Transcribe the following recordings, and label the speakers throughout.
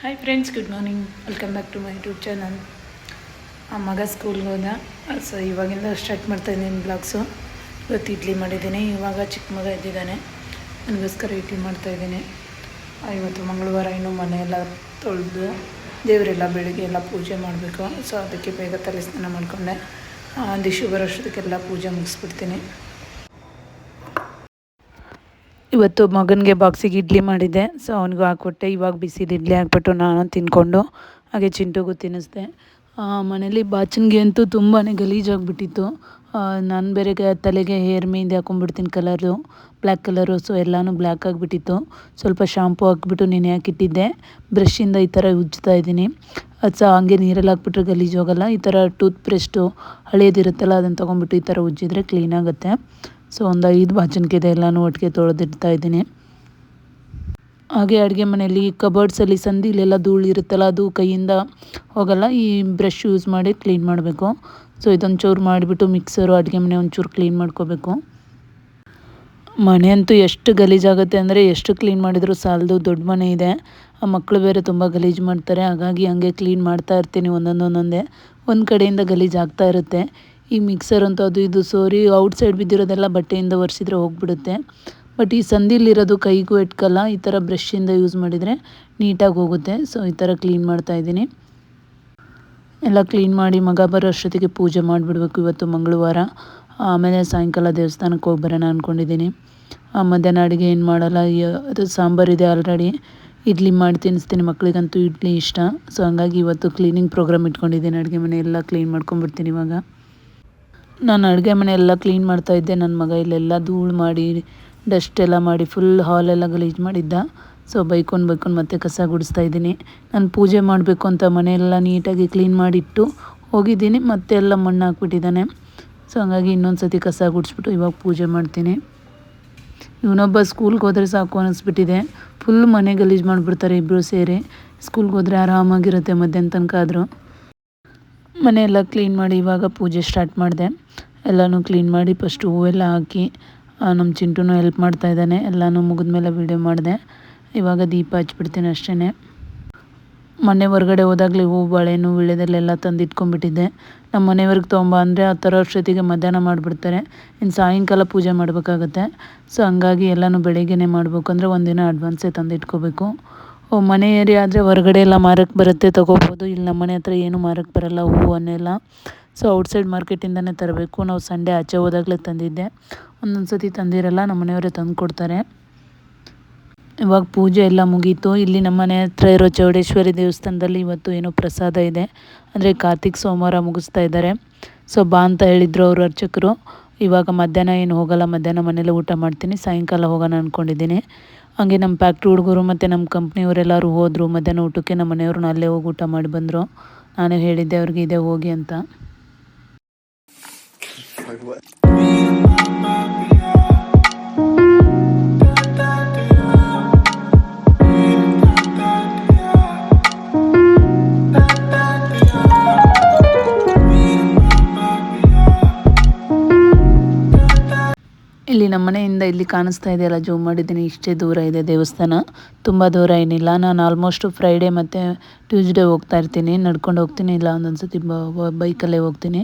Speaker 1: Hi friends good morning welcome back to my YouTube channel ಆ ಮಗ ಸ್ಕೂಲ್ಗೆ ಹೋದ. ಸೊ ಇವಾಗಿಂದ ಸ್ಟಾರ್ಟ್ ಮಾಡ್ತಾಯಿದ್ದೀನಿ ಬ್ಲಾಗ್ಸು ಇವತ್ತು ಇಡ್ಲಿ ಮಾಡಿದ್ದೀನಿ. ಇವಾಗ ಚಿಕ್ಕ ಮಗ ಇದ್ದಿದ್ದಾನೆ. ನನಗೋಸ್ಕರ ಇಡ್ಲಿ ಮಾಡ್ತಾಯಿದ್ದೀನಿ ಇವತ್ತು ಮಂಗಳವಾರ ಇನ್ನೂ ಮನೆಯೆಲ್ಲ ತೊಳೆದು, ದೇವರೆಲ್ಲ ಬೆಳಿಗ್ಗೆ ಎಲ್ಲ ಪೂಜೆ ಮಾಡಬೇಕು. ಸೊ ಅದಕ್ಕೆ ಬೇಗ ತಲೆ ಸ್ನಾನ ಮಾಡಿಕೊಂಡೆ. ದಿಶು ಬರೋಷ್ಟೊತ್ತಿಗೆಲ್ಲ ಪೂಜೆ ಮುಗಿಸ್ಬಿಡ್ತೀನಿ. ಇವತ್ತು ಮಗನಿಗೆ ಬಾಕ್ಸಿಗೆ ಇಡ್ಲಿ ಮಾಡಿದ್ದೆ. ಸೊ ಅವನಿಗೂ ಹಾಕ್ಬಿಟ್ಟೆ ಇವಾಗ ಬಿಸಿದು ಇಡ್ಲಿ ಹಾಕ್ಬಿಟ್ಟು ನಾನು ತಿನ್ಕೊಂಡು ಹಾಗೆ ಚಿಂಟುಗೂ ತಿನ್ನಿಸ್ದೆ. ಮನೇಲಿ ಬಾಚನ್ಗೆ ಅಂತೂ ತುಂಬಾ ಗಲೀಜಾಗಿಬಿಟ್ಟಿತ್ತು. ನಾನು ಬೇರೆ ತಲೆಗೆ ಹೇರ್ ಮೆಹಂದಿ ಹಾಕೊಂಡ್ಬಿಡ್ತೀನಿ ಕಲರು ಬ್ಲ್ಯಾಕ್ ಕಲರು ಸೊ ಎಲ್ಲನೂ ಬ್ಲ್ಯಾಕ್ ಆಗಿಬಿಟ್ಟಿತ್ತು. ಸ್ವಲ್ಪ ಶಾಂಪು ಹಾಕ್ಬಿಟ್ಟು ನೆನೆ ಹಾಕಿಟ್ಟಿದ್ದೆ. ಬ್ರಷಿಂದ ಈ ಥರ ಉಜ್ಜ್ತಾ ಇದ್ದೀನಿ. ಅದು ಸಹ ಹಂಗೆ ನೀರಲ್ಲಿ ಹಾಕ್ಬಿಟ್ರೆ ಗಲೀಜು ಹೋಗಲ್ಲ ಈ ಥರ ಟೂತ್ ಬ್ರಷ್ಟು ಹಳೇದಿರುತ್ತಲ್ಲ ಅದನ್ನು ತೊಗೊಂಡ್ಬಿಟ್ಟು ಈ ಥರ ಉಜ್ಜಿದ್ರೆ ಕ್ಲೀನಾಗುತ್ತೆ ಸೊ ಒಂದು ಐದು ಬಾಚನ್ಕಿದೆ ಎಲ್ಲನೂ ಒಟ್ಟಿಗೆ ತೊಳೆದಿಡ್ತಾ ಇದ್ದೀನಿ. ಹಾಗೆ ಅಡುಗೆ ಮನೆಯಲ್ಲಿ ಕಬರ್ಡ್ಸಲ್ಲಿ ಸಂದಿಲೆಲ್ಲ ಧೂಳು ಇರುತ್ತಲ್ಲ, ಅದು ಕೈಯಿಂದ ಹೋಗಲ್ಲ, ಈ ಬ್ರಷ್ ಯೂಸ್ ಮಾಡಿ ಕ್ಲೀನ್ ಮಾಡಬೇಕು. ಸೊ ಇದೊಂದು ಚೂರು ಮಾಡಿಬಿಟ್ಟು ಮಿಕ್ಸರು ಅಡುಗೆ ಮನೆ ಒಂಚೂರು ಕ್ಲೀನ್ ಮಾಡ್ಕೋಬೇಕು. ಮನೆ ಅಂತೂ ಎಷ್ಟು ಗಲೀಜಾಗುತ್ತೆ ಅಂದರೆ ಎಷ್ಟು ಕ್ಲೀನ್ ಮಾಡಿದರೂ ಸಾಲದು, ದೊಡ್ಡ ಮನೆ ಇದೆ. ಆ ಮಕ್ಕಳು ಬೇರೆ ತುಂಬ ಗಲೀಜು ಮಾಡ್ತಾರೆ, ಹಾಗಾಗಿ ಹಂಗೆ ಕ್ಲೀನ್ ಮಾಡ್ತಾ ಇರ್ತೀನಿ ಒಂದೊಂದೊಂದೊಂದೇ. ಒಂದು ಕಡೆಯಿಂದ ಗಲೀಜಾಗ್ತಾ ಇರುತ್ತೆ. ಈ ಮಿಕ್ಸರ್ ಅಂತ ಅದು ಇದು ಸೋರಿ ಔಟ್ಸೈಡ್ ಬಿದ್ದಿರೋದೆಲ್ಲ ಬಟ್ಟೆಯಿಂದ ಒರೆಸಿದ್ರೆ ಹೋಗ್ಬಿಡುತ್ತೆ. ಬಟ್ ಈ ಸಂದಿಲಿರೋದು ಕೈಗೂ ಎಟ್ಕಲ್ಲ, ಈ ಥರ ಬ್ರಷಿಂದ ಯೂಸ್ ಮಾಡಿದರೆ ನೀಟಾಗಿ ಹೋಗುತ್ತೆ. ಸೊ ಈ ಥರ ಕ್ಲೀನ್ ಮಾಡ್ತಾಯಿದ್ದೀನಿ ಎಲ್ಲ ಕ್ಲೀನ್ ಮಾಡಿ ಮಗ ಬರೋ ಅಷ್ಟೊತ್ತಿಗೆ ಪೂಜೆ ಮಾಡಿಬಿಡ್ಬೇಕು ಇವತ್ತು ಮಂಗಳವಾರ. ಆಮೇಲೆ ಸಾಯಂಕಾಲ ದೇವಸ್ಥಾನಕ್ಕೆ ಹೋಗಿ ಬರೋಣ ಅಂದ್ಕೊಂಡಿದ್ದೀನಿ ಮಧ್ಯಾಹ್ನ ಅಡುಗೆ ಏನು ಮಾಡಲ್ಲ ಅದು ಸಾಂಬಾರಿದೆ ಆಲ್ರೆಡಿ ಇಡ್ಲಿ ಮಾಡಿ ತಿನ್ನಿಸ್ತೀನಿ ಮಕ್ಕಳಿಗಂತೂ ಇಡ್ಲಿ ಇಷ್ಟ. ಸೊ ಹಂಗಾಗಿ ಇವತ್ತು ಕ್ಲೀನಿಂಗ್ ಪ್ರೋಗ್ರಾಮ್ ಇಟ್ಕೊಂಡಿದ್ದೀನಿ, ಅಡುಗೆ ಮನೆ ಎಲ್ಲ ಕ್ಲೀನ್ ಮಾಡ್ಕೊಂಬಿಡ್ತೀನಿ ಇವಾಗ. ನಾನು ಅಡುಗೆ ಮನೆ ಎಲ್ಲ ಕ್ಲೀನ್ ಮಾಡ್ತಾಯಿದ್ದೆ ನನ್ನ ಮಗ ಇಲ್ಲೆಲ್ಲ ಧೂಳು ಮಾಡಿ ಡಸ್ಟ್ ಎಲ್ಲ ಮಾಡಿ ಫುಲ್ ಹಾಲೆಲ್ಲ ಗಲೀಜು ಮಾಡಿದ್ದ. ಸೊ ಬೈಕೊಂಡು ಬೈಕೊಂಡು ಮತ್ತೆ ಕಸ ಗುಡಿಸ್ತಾ ಇದ್ದೀನಿ. ನಾನು ಪೂಜೆ ಮಾಡಬೇಕು ಅಂತ ಮನೆಯೆಲ್ಲ ನೀಟಾಗಿ ಕ್ಲೀನ್ ಮಾಡಿಟ್ಟು ಹೋಗಿದ್ದೀನಿ. ಮತ್ತೆ ಎಲ್ಲ ಮಣ್ಣು ಹಾಕ್ಬಿಟ್ಟಿದ್ದಾನೆ. ಸೊ ಹಂಗಾಗಿ ಇನ್ನೊಂದು ಸತಿ ಕಸ ಗುಡಿಸ್ಬಿಟ್ಟು ಇವಾಗ ಪೂಜೆ ಮಾಡ್ತೀನಿ. ಇವನೊಬ್ಬ ಸ್ಕೂಲ್ಗೆ ಹೋದರೆ ಸಾಕು ಅನ್ನಿಸ್ಬಿಟ್ಟಿದೆ ಫುಲ್ ಮನೆ ಗಲೀಜು ಮಾಡಿಬಿಡ್ತಾರೆ ಇಬ್ಬರು ಸೇರಿ. ಸ್ಕೂಲ್ಗೆ ಹೋದರೆ ಆರಾಮಾಗಿರುತ್ತೆ ಮಧ್ಯಾಹ್ನ ತನಕ ಆದರೂ. ಮನೆಯೆಲ್ಲ ಕ್ಲೀನ್ ಮಾಡಿ ಇವಾಗ ಪೂಜೆ ಸ್ಟಾರ್ಟ್ ಮಾಡಿದೆ. ಎಲ್ಲನೂ ಕ್ಲೀನ್ ಮಾಡಿ ಫಸ್ಟ್ ಹೂವೆಲ್ಲ ಹಾಕಿ ನಮ್ಮ ಚಿಂಟುನು ಹೆಲ್ಪ್ ಮಾಡ್ತಾ ಇದ್ದಾನೆ. ಎಲ್ಲನೂ ಮುಗಿದ್ಮೇಲೆ ವೀಡಿಯೋ ಮಾಡಿದೆ. ಇವಾಗ ದೀಪ ಹಚ್ಬಿಡ್ತೀನಿ ಅಷ್ಟೇ ಮನೆ ಹೊರಗಡೆ ಹೋದಾಗಲೇ ಹೂವು ಬಾಳೆಹಣ್ಣು ವಿಳ್ಯದಲ್ಲೆಲ್ಲ ತಂದು ಇಟ್ಕೊಂಡ್ಬಿಟ್ಟಿದ್ದೆ ನಮ್ಮ ಮನೆಯವ್ರಿಗೆ ತೊಗೊಂಬ ಅಂದರೆ ಆ ಥರ ಅಷ್ಟೊತ್ತಿಗೆ ಮಧ್ಯಾಹ್ನ ಮಾಡಿಬಿಡ್ತಾರೆ. ಇನ್ನು ಸಾಯಂಕಾಲ ಪೂಜೆ ಮಾಡಬೇಕಾಗತ್ತೆ. ಸೊ ಹಂಗಾಗಿ ಎಲ್ಲನೂ ಬೆಳಗ್ಗೆನೇ ಮಾಡಬೇಕು ಅಂದರೆ ಒಂದಿನ ಅಡ್ವಾನ್ಸೇ ತಂದು ಇಟ್ಕೋಬೇಕು ಮನೆ ಏರಿಯಾ ಆದರೆ ಹೊರಗಡೆ ಎಲ್ಲ ಮಾರಕ್ಕೆ ಬರುತ್ತೆ, ತೊಗೋಬೋದು. ಇಲ್ಲಿ ನಮ್ಮ ಮನೆ ಹತ್ರ ಏನು ಮಾರಕ್ಕೆ ಬರೋಲ್ಲ ಹೂವನ್ನೆಲ್ಲ ಸೊ ಔಟ್ಸೈಡ್ ಮಾರ್ಕೆಟಿಂದನೇ ತರಬೇಕು. ನಾವು ಸಂಡೇ ಆಚೆ ಹೋದಾಗಲೇ ತಂದಿದ್ದೆ. ಒಂದೊಂದು ಸತಿ ತಂದಿರಲ್ಲ, ನಮ್ಮ ಮನೆಯವರೇ ತಂದು ಕೊಡ್ತಾರೆ. ಇವಾಗ ಪೂಜೆ ಎಲ್ಲ ಮುಗೀತು. ಇಲ್ಲಿ ನಮ್ಮ ಮನೆ ಹತ್ರ ಇರೋ ಚೌಡೇಶ್ವರಿ ದೇವಸ್ಥಾನದಲ್ಲಿ ಇವತ್ತು ಏನೋ ಪ್ರಸಾದ ಇದೆ. ಅಂದರೆ ಕಾರ್ತಿಕ್ ಸೋಮವಾರ ಮುಗಿಸ್ತಾ ಇದ್ದಾರೆ. ಸೊ ಬಾ ಅಂತ ಹೇಳಿದರು ಅವರು ಅರ್ಚಕರು. ಇವಾಗ ಮಧ್ಯಾಹ್ನ ಏನು ಹೋಗಲ್ಲ, ಮಧ್ಯಾಹ್ನ ಮನೇಲಿ ಊಟ ಮಾಡ್ತೀನಿ. ಸಾಯಂಕಾಲ ಹೋಗೋಣ ಅಂದ್ಕೊಂಡಿದ್ದೀನಿ ಹಾಗೆ ನಮ್ಮ ಫ್ಯಾಕ್ಟ್ರಿ ಹುಡುಗರು ಮತ್ತು ನಮ್ಮ ಕಂಪ್ನಿಯವರೆಲ್ಲರೂ ಹೋದರು, ಮಧ್ಯಾಹ್ನ ಊಟಕ್ಕೆ ನಮ್ಮ ಮನೆಯವ್ರನ್ನ ಅಲ್ಲೇ ಹೋಗಿ ಊಟ ಮಾಡಿ ಬಂದರು. ನಾನೇ ಹೇಳಿದ್ದೆ ಅವ್ರಿಗೆ ಇದೆ ಹೋಗಿ ಅಂತ. ನಮ್ಮ ಮನೆಯಿಂದ ಇಲ್ಲಿ ಕಾಣಿಸ್ತಾ ಇದೆಯಲ್ಲ ಜೂಮ್ ಮಾಡಿದ್ದೀನಿ. ಇಷ್ಟೇ ದೂರ ಇದೆ ದೇವಸ್ಥಾನ. ತುಂಬ ದೂರ ಏನಿಲ್ಲ. ನಾನು ಆಲ್ಮೋಸ್ಟ್ ಫ್ರೈಡೇ ಮತ್ತು ಟ್ಯೂಸ್ಡೇ ಹೋಗ್ತಾ ಇರ್ತೀನಿ. ನಡ್ಕೊಂಡು ಹೋಗ್ತೀನಿ. ಇಲ್ಲ ಒಂದೊಂದು ಸತಿ ಬೈಕಲ್ಲೇ ಹೋಗ್ತೀನಿ.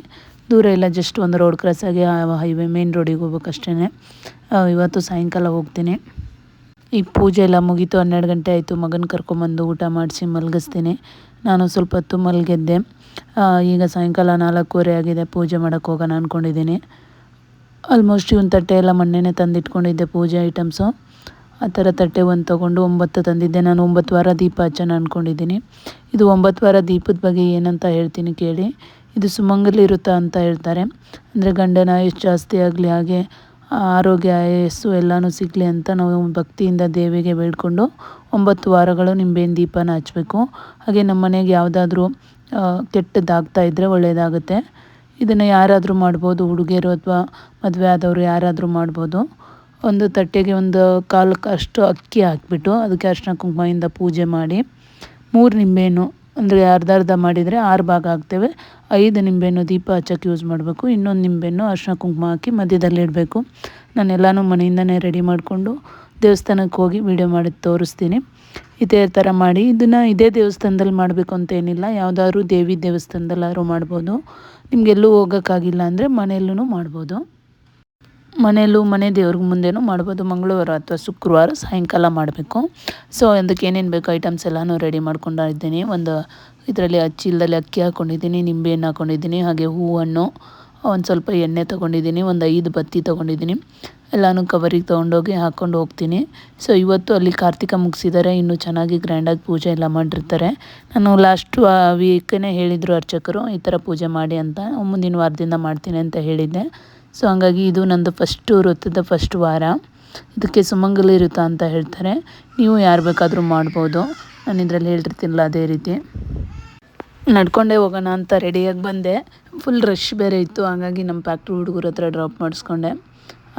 Speaker 1: ದೂರ ಇಲ್ಲ ಜಸ್ಟ್ ಒಂದು ರೋಡ್ ಕ್ರಾಸ್ ಆಗಿ ಹೈವೇ ಮೇನ್ ರೋಡಿಗೆ ಹೋಗ್ಬೇಕಷ್ಟೇ ಇವತ್ತು ಸಾಯಂಕಾಲ ಹೋಗ್ತೀನಿ. ಈ ಪೂಜೆ ಎಲ್ಲ ಮುಗೀತು. ಹನ್ನೆರಡು ಗಂಟೆ ಆಯಿತು. ಮಗನ ಕರ್ಕೊಂಬಂದು ಊಟ ಮಾಡಿಸಿ ಮಲಗಿಸ್ತೀನಿ. ನಾನು ಸ್ವಲ್ಪ ಹೊತ್ತು ಮಲಗಿದ್ದೆ. ಈಗ ಸಾಯಂಕಾಲ ನಾಲ್ಕೂವರೆ ಆಗಿದೆ. ಪೂಜೆ ಮಾಡೋಕ್ಕೆ ಹೋಗೋಣ ಅಂದ್ಕೊಂಡಿದ್ದೀನಿ ಆಲ್ಮೋಸ್ಟ್ ಇವನ್ ತಟ್ಟೆ ಎಲ್ಲ ಮೊನ್ನೆನೇ ತಂದಿಟ್ಕೊಂಡಿದ್ದೆ ಪೂಜೆ ಐಟಮ್ಸು ಆ ಥರ ತಟ್ಟೆ ಒಂದು ತೊಗೊಂಡು ಒಂಬತ್ತು ತಂದಿದ್ದೆ. ನಾನು ಒಂಬತ್ತು ವಾರ ದೀಪ ಹಚ್ಚೋಣ ಅಂದ್ಕೊಂಡಿದ್ದೀನಿ ಇದು ಒಂಬತ್ತು ವಾರ ದೀಪದ ಬಗ್ಗೆ ಏನಂತ ಹೇಳ್ತೀನಿ ಕೇಳಿ. ಇದು ಸುಮಂಗಲಿರುತ್ತ ಅಂತ ಹೇಳ್ತಾರೆ. ಅಂದರೆ ಗಂಡನ ಆಯುಷ್ ಜಾಸ್ತಿ ಆಗಲಿ ಹಾಗೆ ಆರೋಗ್ಯ, ಆಯಸ್ಸು ಎಲ್ಲನೂ ಸಿಗಲಿ ಅಂತ ನಾವು ಭಕ್ತಿಯಿಂದ ದೇವಿಗೆ ಬೇಡ್ಕೊಂಡು ಒಂಬತ್ತು ವಾರಗಳು ನಿಂಬೇನು ದೀಪನ ಹಚ್ಚಬೇಕು ಹಾಗೆ ನಮ್ಮ ಮನೆಗೆ ಯಾವುದಾದ್ರೂ ಕೆಟ್ಟದ್ದಾಗ್ತಾ ಇದ್ದರೆ ಒಳ್ಳೆಯದಾಗುತ್ತೆ ಇದನ್ನು ಯಾರಾದರೂ ಮಾಡ್ಬೋದು, ಹುಡುಗಿಯರು ಅಥವಾ ಮದುವೆ ಆದವರು ಯಾರಾದರೂ ಮಾಡ್ಬೋದು. ಒಂದು ತಟ್ಟೆಗೆ ಒಂದು ಕಾಲು ಅಷ್ಟು ಅಕ್ಕಿ ಹಾಕ್ಬಿಟ್ಟು ಅದಕ್ಕೆ ಅರ್ಶಿನ ಕುಂಕುಮದಿಂದ ಪೂಜೆ ಮಾಡಿ. ಮೂರು ನಿಂಬೆಹಣ್ಣು, ಅಂದರೆ ಅರ್ಧ ಅರ್ಧ ಮಾಡಿದರೆ ಆರು ಭಾಗ ಹಾಕ್ತೇವೆ ಐದು ನಿಂಬೆಹಣ್ಣು ದೀಪ ಹಚ್ಚೋಕ್ಕೆ ಯೂಸ್ ಮಾಡಬೇಕು. ಇನ್ನೊಂದು ನಿಂಬೆಹಣ್ಣು ಅರ್ಶಿನ ಕುಂಕುಮ ಹಾಕಿ ಮಧ್ಯದಲ್ಲಿ ಇಡಬೇಕು. ನಾನೆಲ್ಲನೂ ಮನೆಯಿಂದನೇ ರೆಡಿ ಮಾಡಿಕೊಂಡು ದೇವಸ್ಥಾನಕ್ಕೆ ಹೋಗಿ ವೀಡಿಯೋ ಮಾಡಿ ತೋರಿಸ್ತೀನಿ. ಇದೇ ಥರ ಮಾಡಿ. ಇದನ್ನು ಇದೇ ದೇವಸ್ಥಾನದಲ್ಲಿ ಮಾಡಬೇಕು ಅಂತ ಏನಿಲ್ಲ. ಯಾವುದಾದ್ರೂ ದೇವಿ ದೇವಸ್ಥಾನದಲ್ಲಾದರೂ ಮಾಡ್ಬೋದು. ನಿಮಗೆಲ್ಲೂ ಹೋಗೋಕ್ಕಾಗಿಲ್ಲ ಅಂದರೆ ಮನೆಯಲ್ಲೂ ಮಾಡ್ಬೋದು. ಮನೆಯಲ್ಲೂ ಮನೆ ದೇವ್ರ ಮುಂದೆನೂ ಮಾಡ್ಬೋದು. ಮಂಗಳವಾರ ಅಥವಾ ಶುಕ್ರವಾರ ಸಾಯಂಕಾಲ ಮಾಡಬೇಕು. ಸೊ ಅದಕ್ಕೆ ಏನೇನು ಬೇಕು ಐಟಮ್ಸ್ ಎಲ್ಲನೂ ರೆಡಿ ಮಾಡ್ಕೊಂಡಿದ್ದೀನಿ. ಒಂದು ಇದರಲ್ಲಿ ಚೀಲದಲ್ಲಿ ಅಕ್ಕಿ ಹಾಕ್ಕೊಂಡಿದ್ದೀನಿ ನಿಂಬೆಹಣ್ಣು ಹಾಕ್ಕೊಂಡಿದ್ದೀನಿ ಹಾಗೆ ಹೂವನ್ನು ಒಂದು ಸ್ವಲ್ಪ ಎಣ್ಣೆ ತೊಗೊಂಡಿದ್ದೀನಿ, ಒಂದು ಐದು ಬತ್ತಿ ತೊಗೊಂಡಿದ್ದೀನಿ. ಎಲ್ಲನೂ ಕವರಿಗೆ ತೊಗೊಂಡೋಗಿ ಹಾಕ್ಕೊಂಡು ಹೋಗ್ತೀನಿ. ಸೊ ಇವತ್ತು ಅಲ್ಲಿ ಕಾರ್ತಿಕ ಮುಗಿಸಿದ್ದಾರೆ ಇನ್ನೂ ಚೆನ್ನಾಗಿ ಗ್ರ್ಯಾಂಡಾಗಿ ಪೂಜೆ ಎಲ್ಲ ಮಾಡಿರ್ತಾರೆ. ನಾನು ಲಾಸ್ಟ್ ವೀಕೇ ಹೇಳಿದರು ಅರ್ಚಕರು, ಈ ಥರ ಪೂಜೆ ಮಾಡಿ ಅಂತ, ಮುಂದಿನ ವಾರದಿಂದ ಮಾಡ್ತೀನಿ ಅಂತ ಹೇಳಿದ್ದೆ. ಸೊ ಹಂಗಾಗಿ ಇದು ನಂದು ಫಸ್ಟು ವೃತ್ತದ ಫಸ್ಟ್ ವಾರ. ಇದಕ್ಕೆ ಸುಮಂಗಲಿ ವೃತ್ತ ಅಂತ ಹೇಳ್ತಾರೆ. ನೀವು ಯಾರು ಬೇಕಾದರೂ ಮಾಡ್ಬೋದು. ನಾನು ಇದರಲ್ಲಿ ಹೇಳಿರ್ತೀನಲ್ಲ ಅದೇ ರೀತಿ. ನಡ್ಕೊಂಡೇ ಹೋಗೋಣ ಅಂತ ರೆಡಿಯಾಗಿ ಬಂದೆ. ಫುಲ್ ರಶ್ ಬೇರೆ ಇತ್ತು. ಹಾಗಾಗಿ ನಮ್ಮ ಫ್ಯಾಕ್ಟ್ರಿ ಹುಡುಗರ ಹತ್ರ ಡ್ರಾಪ್ ಮಾಡಿಸ್ಕೊಂಡೆ.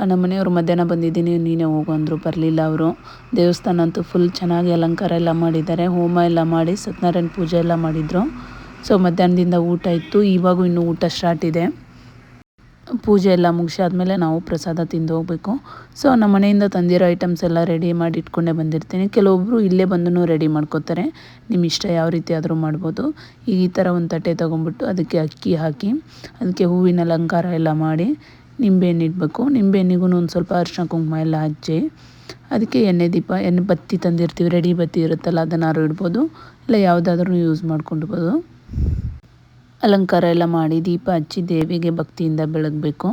Speaker 1: ನಮ್ಮ ಮನೆಯವರು ಮಧ್ಯಾಹ್ನ ಬಂದಿದ್ದೀನಿ. ನೀನೇ ಹೋಗು ಅಂದರು. ಬರಲಿಲ್ಲ ಅವರು. ದೇವಸ್ಥಾನ ಅಂತೂ ಫುಲ್ ಚೆನ್ನಾಗಿ ಅಲಂಕಾರ ಎಲ್ಲ ಮಾಡಿದ್ದಾರೆ. ಹೋಮ ಎಲ್ಲ ಮಾಡಿ ಸತ್ಯನಾರಾಯಣ ಪೂಜೆ ಎಲ್ಲ ಮಾಡಿದರು. ಸೊ ಮಧ್ಯಾಹ್ನದಿಂದ ಊಟ ಇತ್ತು. ಇವಾಗೂ ಇನ್ನೂ ಊಟ ಸ್ಟಾರ್ಟ್ ಇದೆ. ಪೂಜೆ ಎಲ್ಲ ಮುಗಿಸಾದ್ಮೇಲೆ ನಾವು ಪ್ರಸಾದ ತಿಂದು ಹೋಗಬೇಕು. ಸೊ ನಮ್ಮ ಮನೆಯಿಂದ ತಂದಿರೋ ಐಟಮ್ಸ್ ಎಲ್ಲ ರೆಡಿ ಮಾಡಿ ಇಟ್ಕೊಂಡೇ ಬಂದಿರ್ತೀನಿ. ಕೆಲವೊಬ್ಬರು ಇಲ್ಲೇ ಬಂದು ರೆಡಿ ಮಾಡ್ಕೋತಾರೆ. ನಿಮ್ಮ ಇಷ್ಟ ಯಾವ ರೀತಿ ಆದರೂ ಮಾಡ್ಬೋದು. ಈ ಥರ ಒಂದು ತಟ್ಟೆ ತೊಗೊಂಬಿಟ್ಟು ಅದಕ್ಕೆ ಅಕ್ಕಿ ಹಾಕಿ, ಅದಕ್ಕೆ ಹೂವಿನ ಅಲಂಕಾರ ಎಲ್ಲ ಮಾಡಿ ನಿಂಬೆಹಣ್ಣು ಇಡಬೇಕು. ನಿಂಬೆಹಣ್ಣಿಗೂ ಒಂದು ಸ್ವಲ್ಪ ಅರಿಶಿನ ಕುಂಕುಮ ಎಲ್ಲ ಹಚ್ಚಿ ಅದಕ್ಕೆ ಎಣ್ಣೆ ದೀಪ, ಎಣ್ಣೆ ಬತ್ತಿ ತಂದಿರ್ತೀವಿ. ರೆಡಿ ಬತ್ತಿ ಇರುತ್ತಲ್ಲ ಅದನ್ನಾರು ಇಡ್ಬೋದು. ಇಲ್ಲ ಯಾವುದಾದ್ರೂ ಯೂಸ್ ಮಾಡ್ಕೊಂಡ್ಬೋದು ಅಲಂಕಾರ ಎಲ್ಲ ಮಾಡಿ ದೀಪ ಹಚ್ಚಿ ದೇವಿಗೆ ಭಕ್ತಿಯಿಂದ ಬೆಳಗಬೇಕು.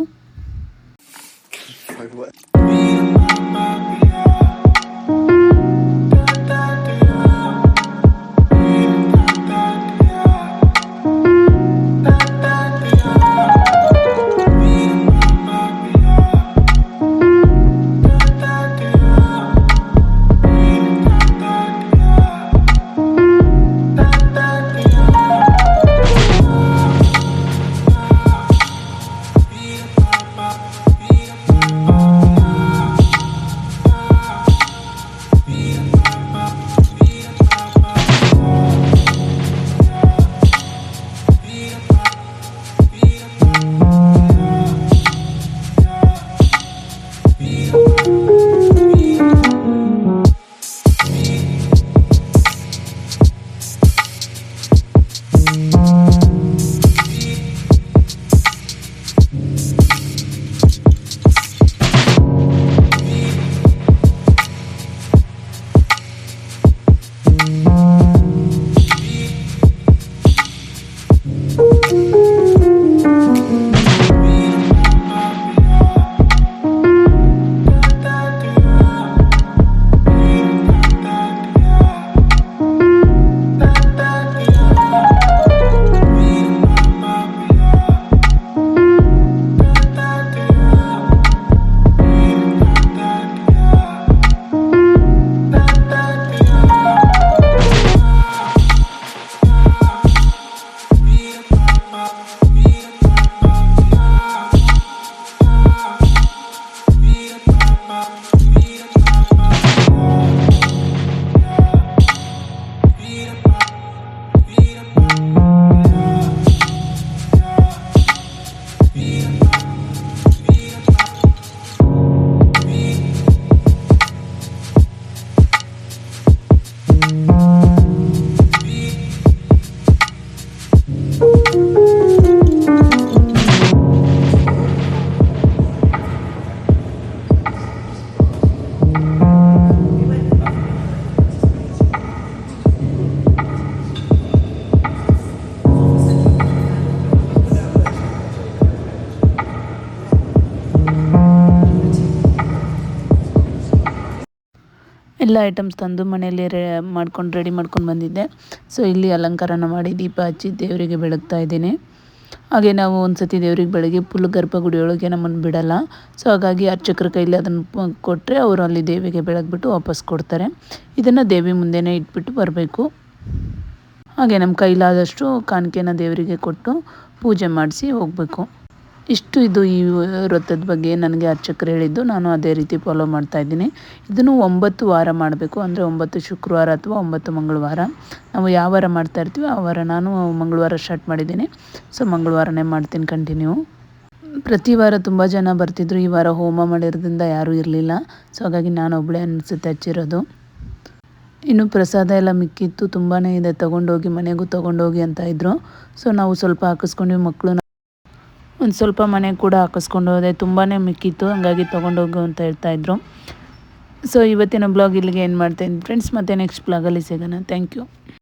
Speaker 1: ಎಲ್ಲ ಐಟಮ್ಸ್ ತಂದು ಮನೆಯಲ್ಲಿ ರೆ ಮಾಡ್ಕೊಂಡು ರೆಡಿ ಮಾಡ್ಕೊಂಡು ಬಂದಿದ್ದೆ. ಸೊ ಇಲ್ಲಿ ಅಲಂಕಾರನ ಮಾಡಿ ದೀಪ ಹಚ್ಚಿ ದೇವರಿಗೆ ಬೆಳಗ್ತಾ ಇದ್ದೀನಿ. ಹಾಗೆ ನಾವು ಒಂದು ಸತಿ ದೇವ್ರಿಗೆ ಬೆಳಗ್ಗೆ ಫುಲ್ ಗರ್ಭಗುಡಿಯೊಳಗೆ ನಮ್ಮನ್ನು ಬಿಡಲ್ಲ. ಸೊ ಹಾಗಾಗಿ ಅರ್ಚಕರ ಕೈಲಿ ಅದನ್ನು ಕೊಟ್ಟರೆ ಅವರು ಅಲ್ಲಿ ದೇವಿಗೆ ಬೆಳಗ್ಬಿಟ್ಟು ವಾಪಸ್ ಕೊಡ್ತಾರೆ. ಇದನ್ನು ದೇವಿ ಮುಂದೆನೇ ಇಟ್ಬಿಟ್ಟು ಬರಬೇಕು. ಹಾಗೆ ನಮ್ಮ ಕೈಲಾದಷ್ಟು ಕಾಣಿಕೆನ ದೇವರಿಗೆ ಕೊಟ್ಟು ಪೂಜೆ ಮಾಡಿಸಿ ಹೋಗಬೇಕು. ಇಷ್ಟು ಇದು ಈ ವ್ರತದ ಬಗ್ಗೆ ನನಗೆ ಅರ್ಚಕರು ಹೇಳಿದ್ದು, ನಾನು ಅದೇ ರೀತಿ ಫಾಲೋ ಮಾಡ್ತಾ ಇದ್ದೀನಿ. ಇದನ್ನು ಒಂಬತ್ತು ವಾರ ಮಾಡಬೇಕು, ಅಂದರೆ ಒಂಬತ್ತು ಶುಕ್ರವಾರ ಅಥವಾ ಒಂಬತ್ತು ಮಂಗಳವಾರ. ನಾವು ಯಾವ ವಾರ ಮಾಡ್ತಾ ಇರ್ತೀವಿ ಆ ವಾರ ನಾನು ಮಂಗಳವಾರ ಸ್ಟಾರ್ಟ್ ಮಾಡಿದ್ದೀನಿ. ಸೊ ಮಂಗಳವಾರನೇ ಮಾಡ್ತೀನಿ ಕಂಟಿನ್ಯೂ ಪ್ರತಿ ವಾರ ತುಂಬ ಜನ ಬರ್ತಿದ್ರು, ಈ ವಾರ ಹೋಮ ಮಾಡಿರೋದ್ರಿಂದ ಯಾರೂ ಇರಲಿಲ್ಲ. ಸೊ ಹಾಗಾಗಿ ನಾನು ಒಬ್ಬಳೇ ಅನಿಸುತ್ತೆ ಹಚ್ಚಿರೋದು. ಇನ್ನು ಪ್ರಸಾದ ಎಲ್ಲ ಮಿಕ್ಕಿತ್ತು ತುಂಬಾ ಇದೆ. ತೊಗೊಂಡೋಗಿ, ಮನೆಗೂ ತೊಗೊಂಡೋಗಿ ಅಂತ ಇದ್ದರು ಸೊ ನಾವು ಸ್ವಲ್ಪ ಹಾಕಿಸ್ಕೊಂಡ್ವಿ ಮಕ್ಕಳು ಒಂದು ಸ್ವಲ್ಪ ಮನೆ ಕೂಡ ಹಾಕಿಸ್ಕೊಂಡು ಹೋದೆ. ತುಂಬಾ ಮಿಕ್ಕಿತ್ತು. ಹಂಗಾಗಿ ತೊಗೊಂಡೋಗು ಅಂತ ಹೇಳ್ತಾಯಿದ್ರು ಸೊ ಇವತ್ತಿನ ಬ್ಲಾಗ್ ಇಲ್ಲಿಗೆ ಏನು ಮಾಡ್ತೇನೆ? ಫ್ರೆಂಡ್ಸ್ ಮತ್ತೆ ನೆಕ್ಸ್ಟ್ ಬ್ಲಾಗಲ್ಲಿ ಸಿಗೋಣ. Thank you